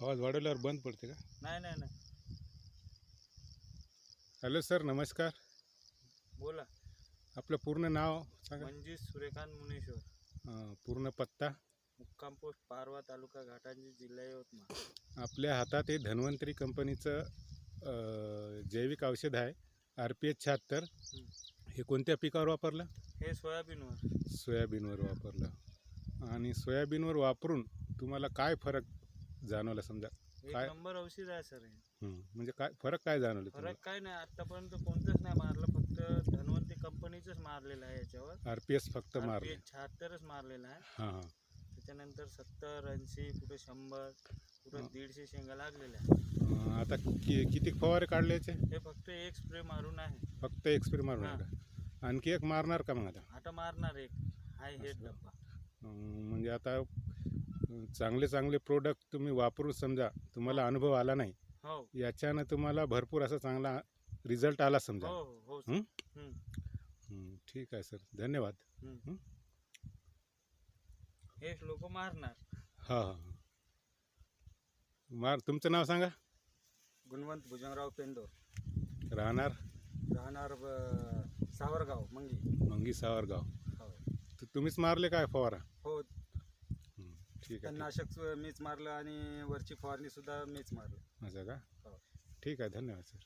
आवाज वाढवल्यावर बंद पडते का? नाही नाही नाही. हॅलो सर नमस्कार. बोला. आपलं पूर्ण नाव सांगा. मंजिश सूर्यकांत मुनेश्वर. अं, पूर्ण पत्ता? मुक्काम पोस्ट पारवा तालुका घाटांची जिल्हा यवतमाळ. आपल्या हातात हे धन्वंतरी कंपनीचं अं, जैविक औषध आहे आर पी एच शहात्तर. हे कोणत्या पिकावर वापरलं? हे सोयाबीनवर. सोयाबीनवर वापरलं. आणि सोयाबीनवर वापरून तुम्हाला काय फरक जाणवला समजा. एक काय? नंबर औषध आहे सर हे. हं, म्हणजे काय फरक काय जाणवलं तुम्हाला? फरक काय नाही आतापर्यंत कोणतंच नाही मारलं फक्त धन्वंती कंपनीचंच मारलेलं आहे याच्यावर. आर पी एस फक्त मारले. शहात्तरच मारलेलं आहे. हां हां. त्याच्यानंतर सत्तर ऐंशी कुठे शंभर कुठे हा. दीडशे शेंगा लागलेल्या आहे अं, आता कि किती फवारे काढले याचे? हे फक्त एक स्प्रे मारून आहे. फक्त एक स्प्रे मारून हां. का? आणखी एक मारणार का मग आता? आता मारणार एक. हाय हेड. डब्बा. अं, म्हणजे आता चांगले चांगले प्रोडक्ट तुम्ही वापरून समजा तुम्हाला अनुभव आला नाही हो. याच्यानं तुम्हाला भरपूर असा चांगला रिझल्ट आला समजा. हो हो हो. हं? हं. हं, ठीक आहे सर. धन्यवाद. हं. हं? हे लोक मारणार. हां हां हां. मार तुमचं नाव सांगा? गुणवंत भुजंगराव पेंडोर. राहणार? राहणार सावरगाव मंगी. मंगी सावरगाव. हो. तर तुम्हीच मारले काय फवारा? हो हं, ठीक आहे तणनाशक सु- मीच मारलं आणि वरची फवारणी सुद्धा मीच मारलं. असं का हो. ठीक आहे धन्यवाद सर